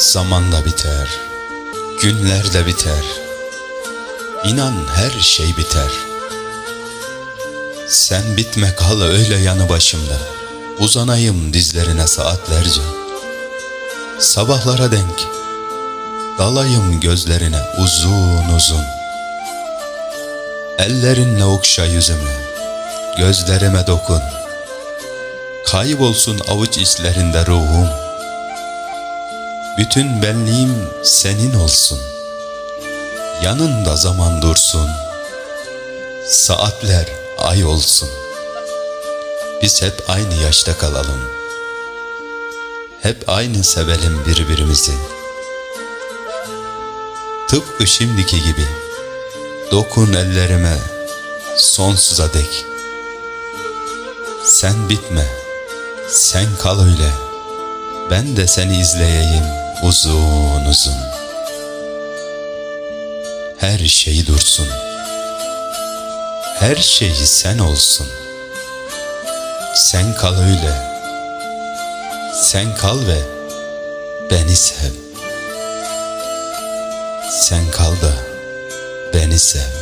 Zaman da biter, günler de biter. İnan her şey biter. Sen bitme kal öyle yanı başımda. Uzanayım dizlerine saatlerce. Sabahlara denk dalayım gözlerine uzun uzun. Ellerinle okşa yüzümü, gözlerime dokun. Kaybolsun avuç içlerinde ruhum. Bütün benliğim senin olsun. Yanında zaman dursun. Saatler ay olsun. Biz hep aynı yaşta kalalım. Hep aynı sevelim birbirimizi. Tıpkı şimdiki gibi. Dokun ellerime sonsuza dek. Sen bitme, sen kal öyle. Ben de seni izleyeyim uzun uzun. Her şey dursun. Her şey sen olsun. Sen kal öyle. Sen kal ve beni sev. Sen kal da beni sev.